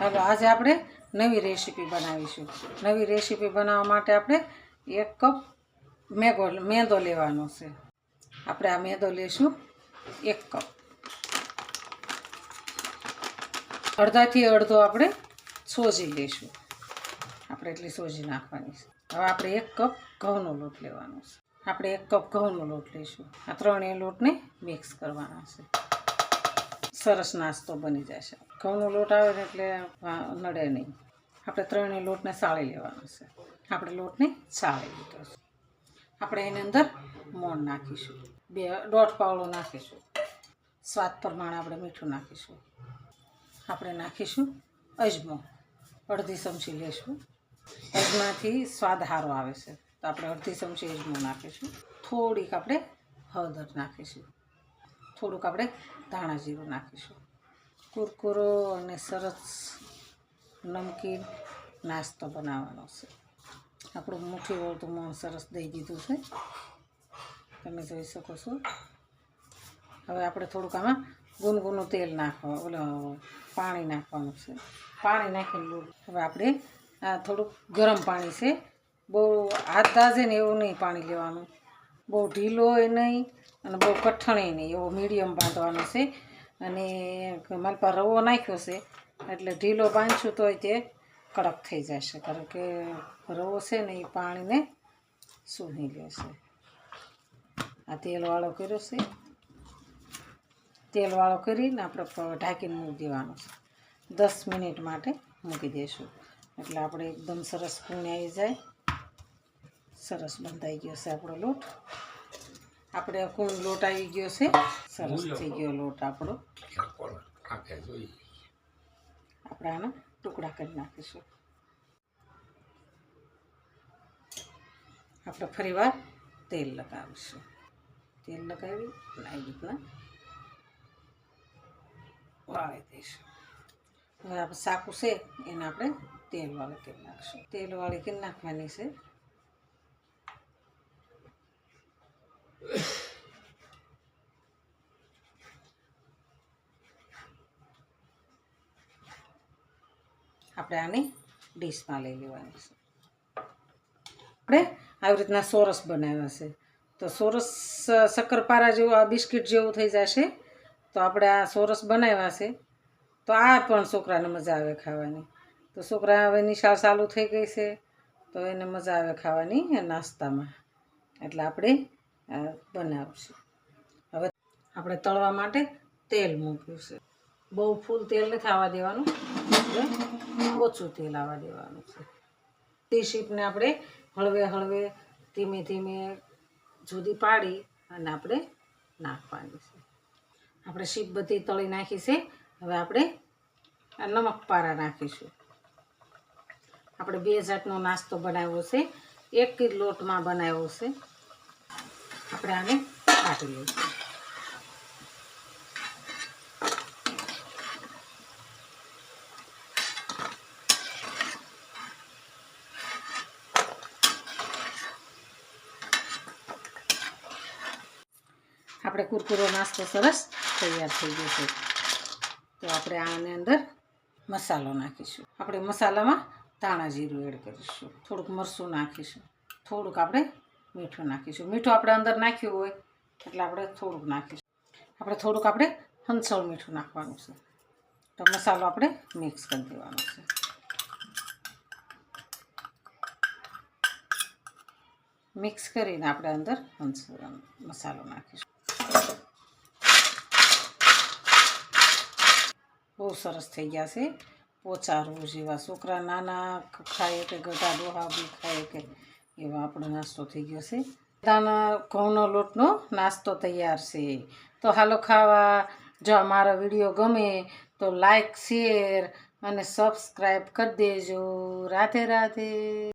હાલો આજે આપણે નવી રેસીપી બનાવીશું. નવી રેસીપી બનાવવા માટે આપણે એક કપ મેગો, મેંદો લેવાનો છે. આપણે આ મેંદો લેશું એક કપ. અડધાથી અડધો આપણે સોજી લઈશું આપણે એટલી સોજી નાખવાની છે. હવે આપણે એક કપ ઘઉંનો લોટ લેવાનો છે. આપણે એક કપ ઘઉંનો લોટ લઈશું આ ત્રણેય લોટને મિક્સ કરવાના છે. સરસ નાસ્તો બની જશે ઘઉંનો લોટ આવે ને એટલે નડે નહીં. આપણે ત્રણેય લોટને સાળી લેવાનો છે. આપણે લોટને સાળી લીધો છે. આપણે એની અંદર મોણ નાખીશું. બે દોઢ પાવડો નાખીશું. સ્વાદ પ્રમાણે આપણે મીઠું નાખીશું. આપણે નાખીશું અજમો. અડધી ચમચી લેશું. અજમાથી સ્વાદ સારો આવે છે. તો આપણે અડધી ચમચી અજમો નાખીશું. થોડીક આપણે હળદર નાખીશું. થોડુંક આપણે ધાણા જીરું નાખીશું. કુરકુરો અને સરસ નમકીન નાસ્તો બનાવવાનો છે. આપણું મુઠ્ઠી વળતું મોણ સરસ દઈ દીધું છે. તમે જોઈ શકો છો. હવે આપણે થોડુંક આમાં ગુનગુનું તેલ નાખવા ઓલો પાણી નાખવાનું છે. પાણી નાખીને હવે આપણે આ થોડુંક ગરમ પાણી છે. બહુ હાથ દાજે ને એવું નહીં પાણી લેવાનું. બહુ ઢીલો એ નહીં અને બહુ કઠણ નહીં, એવો મીડિયમ બાંધવાનો છે. અને મારી પાસે રવો નાખ્યો છે, એટલે ઢીલો બાંધશું તોય તે કડક થઈ જશે. કારણ કે રવો છે ને એ પાણીને સૂહી લેશે આ તેલવાળો કર્યો છે. તેલવાળો કરીને આપણે ઢાંકીને મૂકી દેવાનો છે. દસ મિનિટ માટે મૂકી દઈશું એટલે આપણે એકદમ સરસ પૂણી આવી જાય. સરસ બંધાઈ ગયો છે આપણો લોટ. આપણે કોણ લોટ આવી ગયો છે. સરસ થઈ ગયો લોટ આપણો. આપણે આનો ટુકડા કરી નાખીશું. આપણે ફરીવાર તેલ લગાવીશું. તેલ લગાવી અને આવી રીતના વાળી દઈશું. હવે આપણે સાકું છે એને આપણે તેલવાળી કરી નાખીશું. તેલવાળી કરી નાખવાની છે આપણે આને ડીશમાં લઈ લેવાની છે. આપણે આવી રીતના સોરસ બનાવ્યા છે. તો સોરસ શક્કરપારા જેવું, આ બિસ્કિટ જેવું થઈ જશે. તો આપણે આ સોરસ બનાવ્યા છે. તો આ પણ છોકરાને મજા આવે ખાવાની. તો છોકરા હવે નિશાળ ચાલુ થઈ ગઈ છે. તો એને મજા આવે ખાવાની નાસ્તામાં. એટલે આપણે બનાવશું. હવે આપણે તળવા માટે તેલ મૂક્યું છે. બહુ ફૂલ તેલ નથી આવવા દેવાનું. ઓછું તેલ આવવા દેવાનું છે. તે શીપને આપણે હળવે હળવે ધીમે ધીમે જુદી પાડી અને આપણે નાખવાની છે. આપણે શીપ બધી તળી નાખી છે. હવે આપણે નમક પારા નાખીશું. આપણે બે જાતનો નાસ્તો બનાવ્યો છે. એક જ લોટમાં બનાવ્યો છે. આપણે આને કાઢી આપણે કુરકુરો નાસ્તો સરસ તૈયાર થઈ ગયો છે. તો આપણે આની અંદર મસાલો નાખીશું. આપણે મસાલામાં ધાણા જીરું એડ કરીશું. થોડુંક મરચું નાખીશું. થોડુંક આપણે મીઠું નાખીશું. મીઠું આપણે અંદર નાખ્યું હોય એટલે આપણે થોડુંક નાખીશું. આપણે થોડુંક આપણે હંસળ મીઠું નાખવાનું છે. તો મસાલો આપણે મિક્સ કરી દેવાનો છે. મિક્સ કરીને આપણે અંદર હંસ મસાલો નાખીશું. બહુ સરસ થઈ ગયા છે. પોચા જેવા છોકરા નાના ખાય કે ગઢા ડોહા બી ખાય કે એવા આપણો નાસ્તો થઈ ગયો છે. બધાના ઘઉંનો લોટનો નાસ્તો તૈયાર છે. તો હાલો ખાવા. જો અમારો વીડિયો ગમે તો લાઈક, શેર અને સબસ્ક્રાઈબ કરી દેજો. રાધે રાધે.